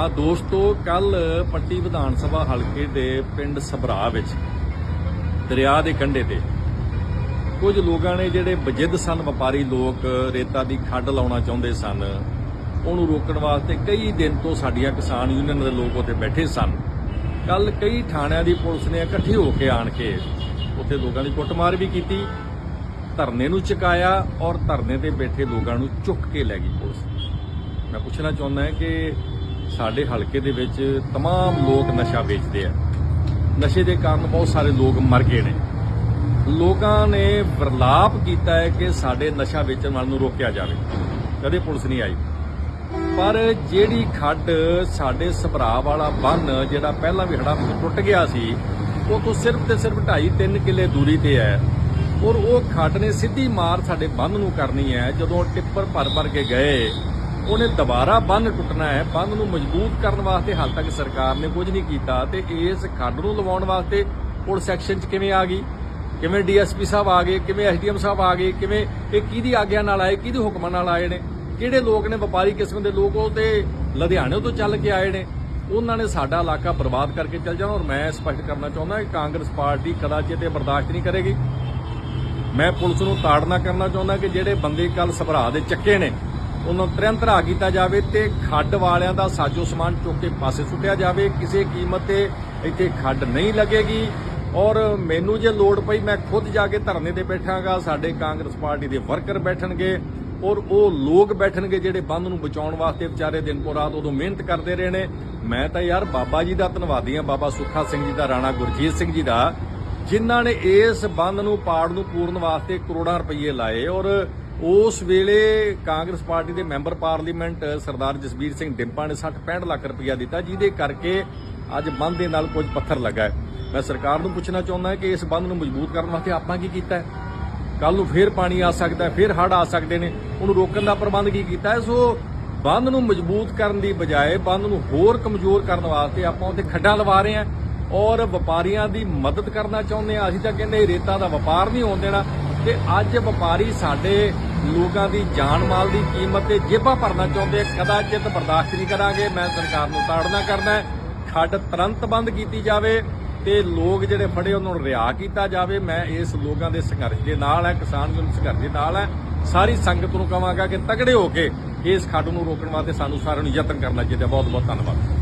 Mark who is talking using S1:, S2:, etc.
S1: ਆ ਦੋਸਤੋ, ਕੱਲ ਪੱਟੀ ਵਿਧਾਨ ਸਭਾ ਹਲਕੇ ਦੇ ਪਿੰਡ ਸਭਰਾ ਵਿੱਚ, ਦਰਿਆ ਦੇ ਕੰਢੇ ਤੇ, ਕੁਝ ਲੋਕਾਂ ਨੇ ਜਿਹੜੇ ਬਜਿੱਦ ਸਨ, ਵਪਾਰੀ ਲੋਕ ਰੇਤਾ ਦੀ ਖੱਡ ਲਾਉਣਾ ਚਾਹੁੰਦੇ ਸਨ, ਉਹਨੂੰ ਰੋਕਣ ਵਾਸਤੇ ਕਈ ਦਿਨ ਤੋਂ ਸਾਡੀਆਂ ਕਿਸਾਨ ਯੂਨੀਅਨ ਦੇ ਲੋਕ ਉੱਥੇ ਬੈਠੇ ਸਨ। ਕੱਲ ਕਈ ਥਾਣਿਆਂ ਦੀ ਪੁਲਿਸ ਨੇ ਇਕੱਠੇ ਹੋ ਕੇ ਆਣ ਕੇ ਉੱਥੇ ਲੋਕਾਂ ਦੀ ਕੁੱਟਮਾਰ ਵੀ ਕੀਤੀ, ਧਰਨੇ ਨੂੰ ਚੁਕਾਇਆ ਔਰ ਧਰਨੇ ਤੇ ਬੈਠੇ ਲੋਕਾਂ ਨੂੰ ਚੁੱਕ ਕੇ ਲੈ ਗਈ ਪੁਲਿਸ। ਮੈਂ ਪੁੱਛਣਾ ਚਾਹੁੰਦਾ ਹਾਂ ਕਿ ਸਾਡੇ ਹਲਕੇ ਦੇ ਵਿੱਚ तमाम ਲੋਕ ਨਸ਼ਾ ਵੇਚਦੇ ਆ ਨਸ਼ੇ ਦੇ ਕਾਰਨ ਬਹੁਤ ਸਾਰੇ ਲੋਕ ਮਰ ਗਏ ਨੇ ਲੋਕਾਂ ਨੇ ਵਰਲਾਪ ਕੀਤਾ ਹੈ ਕਿ ਸਾਡੇ ਨਸ਼ਾ ਵੇਚਣ ਵਾਲ ਨੂੰ ਰੋਕਿਆ ਜਾਵੇ ਕਦੇ ਪੁਲਿਸ ਨਹੀਂ ਆਈ ਪਰ ਜਿਹੜੀ ਖੱਡ ਸਾਡੇ ਸਭਰਾ ਵਾਲਾ ਬੰਨ ਜਿਹੜਾ ਪਹਿਲਾਂ ਵੀ ਹੜਾ ਟੁੱਟ ਗਿਆ ਸੀ ਉਹ ਤੋਂ ਸਿਰਫ ਤੇ ਸਿਰਫ 2.5 3 ਕਿੱਲੇ ਦੂਰੀ ਤੇ ਹੈ ਔਰ ਉਹ ਖੱਡ ਨੇ ਸਿੱਧੀ ਮਾਰ ਸਾਡੇ ਬੰਨ ਨੂੰ ਕਰਨੀ ਹੈ ਜਦੋਂ ਟਿੱਪਰ ਭਰ ਭਰ ਕੇ ਗਏ ਉਹਨੇ ਦੁਬਾਰਾ ਬੰਨ ਟੁੱਟਣਾ ਹੈ, ਬੰਨ ਨੂੰ ਮਜ਼ਬੂਤ ਕਰਨ ਵਾਸਤੇ ਹਾਲ ਤੱਕ ਸਰਕਾਰ ਨੇ ਕੁਝ ਨਹੀਂ ਕੀਤਾ ਤੇ ਇਸ ਖੰਡ ਨੂੰ ਲਵਾਉਣ ਵਾਸਤੇ ਪੁਲਿਸ ਐਕਸ਼ਨ 'ਚ ਕਿਵੇਂ ਆ ਗਈ? ਕਿਵੇਂ ਡੀਐਸਪੀ ਸਾਹਿਬ ਆ ਗਏ? ਕਿਵੇਂ ਐਸਡੀਐਮ ਸਾਹਿਬ ਆ ਗਏ? ਕਿਵੇਂ ਇਹ ਕਿਹਦੀ ਆਗਿਆ ਨਾਲ ਆਏ? ਕਿਹਦੇ ਹੁਕਮਾਂ ਨਾਲ ਆਏ ਨੇ? ਕਿਹੜੇ ਲੋਕ ਨੇ? ਵਪਾਰੀ ਕਿਸਮ ਦੇ ਲੋਕ ਉਹ ਤੇ ਲੁਧਿਆਣੇ ਤੋਂ ਚੱਲ ਕੇ ਆਏ ਨੇ। ਉਹਨਾਂ ਨੇ ਸਾਡਾ ਇਲਾਕਾ ਬਰਬਾਦ ਕਰਕੇ ਚੱਲ ਜਾਣਾ ਔਰ ਮੈਂ ਸਪਸ਼ਟ ਕਰਨਾ ਚਾਹੁੰਦਾ ਕਿ ਕਾਂਗਰਸ ਪਾਰਟੀ ਕਦਾਚਿਤ ਇਹ ਬਰਦਾਸ਼ਤ ਨਹੀਂ ਕਰੇਗੀ। ਮੈਂ ਪੁਲਿਸ ਨੂੰ ਤਾੜਨਾ ਕਰਨਾ ਚਾਹੁੰਦਾ ਕਿ ਜਿਹੜੇ ਬੰਦੇ ਕੱਲ ਸਭਰਾ ਦੇ ਚੱਕੇ ਨੇ ਉਹਨਾਂ ਨੂੰ ਤੁਰੰਤ ਰਾ ਕੀਤਾ ਜਾਵੇ ਤੇ ਖੱਡ ਵਾਲਿਆਂ ਦਾ ਸਾਜੋ ਸਮਾਨ ਚੁੱਕ ਕੇ ਪਾਸੇ ਸੁੱਟਿਆ ਜਾਵੇ, ਕਿਸੇ ਕੀਮਤ ਤੇ ਇੱਥੇ ਖੱਡ ਨਹੀਂ ਲੱਗੇਗੀ। ਔਰ ਮੈਨੂੰ ਜੇ ਲੋੜ ਪਈ, ਮੈਂ ਖੁਦ ਜਾ ਕੇ ਧਰਨੇ ਤੇ ਬੈਠਾਂਗਾ, ਸਾਡੇ ਕਾਂਗਰਸ ਪਾਰਟੀ ਦੇ ਵਰਕਰ ਬੈਠਣਗੇ, ਔਰ ਉਹ ਲੋਕ ਬੈਠਣਗੇ ਜਿਹੜੇ ਬੰਦ ਨੂੰ ਬਚਾਉਣ ਵਾਸਤੇ ਵਿਚਾਰੇ ਦਿਨ ਪੋ ਰਾਤ ਉਦੋਂ ਮਿਹਨਤ ਕਰਦੇ ਰਹੇ ਨੇ। ਮੈਂ ਤਾਂ ਯਾਰ ਬਾਬਾ ਜੀ ਦਾ ਧੰਨਵਾਦੀ ਆ ਬਾਬਾ ਸੁੱਖਾ ਸਿੰਘ ਜੀ ਦਾ, ਰਾਣਾ ਗੁਰਜੀਤ ਸਿੰਘ ਜੀ ਦਾ, ਜਿਨ੍ਹਾਂ ਨੇ ਇਸ ਬੰਦ ਨੂੰ ਪਾੜ ਨੂੰ ਪੂਰਨ ਵਾਸਤੇ ਕਰੋੜਾਂ ਰੁਪਏ ਲਾਏ। ਔਰ ਉਸ ਵੇਲੇ ਕਾਂਗਰਸ ਪਾਰਟੀ ਦੇ ਮੈਂਬਰ ਪਾਰਲੀਮੈਂਟ ਸਰਦਾਰ ਜਸਬੀਰ ਸਿੰਘ ਡਿੰਪਾ ਨੇ 60 65 ਲੱਖ ਰੁਪਇਆ ਦਿੱਤਾ, ਜਿਹਦੇ ਕਰਕੇ ਅੱਜ ਬੰਦ ਦੇ ਨਾਲ ਕੁਝ ਪੱਥਰ ਲੱਗਾ ਹੈ। ਮੈਂ ਸਰਕਾਰ ਨੂੰ ਪੁੱਛਣਾ ਚਾਹੁੰਦਾ ਕਿ ਇਸ ਬੰਦ ਨੂੰ ਮਜ਼ਬੂਤ ਕਰਨ ਵਾਸਤੇ ਆਪਾਂ ਕੀ ਕੀਤਾ ਹੈ? ਕੱਲ ਨੂੰ ਫੇਰ ਪਾਣੀ ਆ ਸਕਦਾ ਹੈ, ਫੇਰ ਹੜ੍ਹ ਆ ਸਕਦੇ ਨੇ। ਉਹਨੂੰ ਰੋਕਣ ਦਾ ਪ੍ਰਬੰਧ ਕੀ ਕੀਤਾ ਹੈ? ਸੋ ਬੰਦ ਨੂੰ ਮਜ਼ਬੂਤ ਕਰਨ ਦੀ ਬਜਾਏ ਬੰਦ ਨੂੰ ਹੋਰ ਕਮਜ਼ੋਰ ਕਰਨ ਵਾਸਤੇ ਆਪਾਂ ਉੱਥੇ ਖੱਡਾਂ ਲਵਾ ਰਹੇ ਹਾਂ ਔਰ ਵਪਾਰੀਆਂ ਦੀ ਮਦਦ ਕਰਨਾ ਚਾਹੁੰਦੇ ਆ ਅਸੀਂ ਤਾਂ ਕਹਿੰਦੇ ਰੇਤਾ ਦਾ ਵਪਾਰ ਨਹੀਂ ਹੋਣ ਦੇਣਾ। ਤੇ ਅੱਜ ਵਪਾਰੀ ਸਾਡੇ ਲੋਕਾਂ ਦੀ ਜਾਨ ਮਾਲ ਦੀ ਕੀਮਤ ਤੇ ਜੇਬਾਂ ਭਰਨਾ ਚਾਹੁੰਦੇ ਕਦਾ ਕਦਾਚਿਤ ਬਰਦਾਸ਼ਤ ਨਹੀਂ ਕਰਾਂਗੇ। ਮੈਂ ਸਰਕਾਰ ਨੂੰ ਤਾੜਨਾ ਕਰਨਾ ਖੱਡ ਤੁਰੰਤ ਬੰਦ ਕੀਤੀ ਜਾਵੇ ਤੇ ਲੋਕ ਜਿਹੜੇ ਫੜੇ ਉਹਨਾਂ ਨੂੰ ਰਿਹਾ ਕੀਤਾ ਜਾਵੇ। ਮੈਂ ਇਸ ਲੋਕਾਂ ਦੇ ਸੰਘਰਸ਼ ਦੇ ਨਾਲ ਹੈ, ਕਿਸਾਨ ਯੂਨੀਅਨ ਸੰਘਰਸ਼ ਦੇ ਨਾਲ ਹੈ। ਸਾਰੀ ਸੰਗਤ ਨੂੰ ਕਹਾਂਗਾ ਕਿ ਤਗੜੇ ਹੋ ਕੇ ਇਸ ਖੱਡ ਨੂੰ ਰੋਕਣ ਵਾਸਤੇ ਸਾਨੂੰ ਸਾਰਿਆਂ ਨੂੰ ਯਤਨ ਕਰਨਾ ਚਾਹੀਦਾ। ਬਹੁਤ ਬਹੁਤ ਧੰਨਵਾਦ।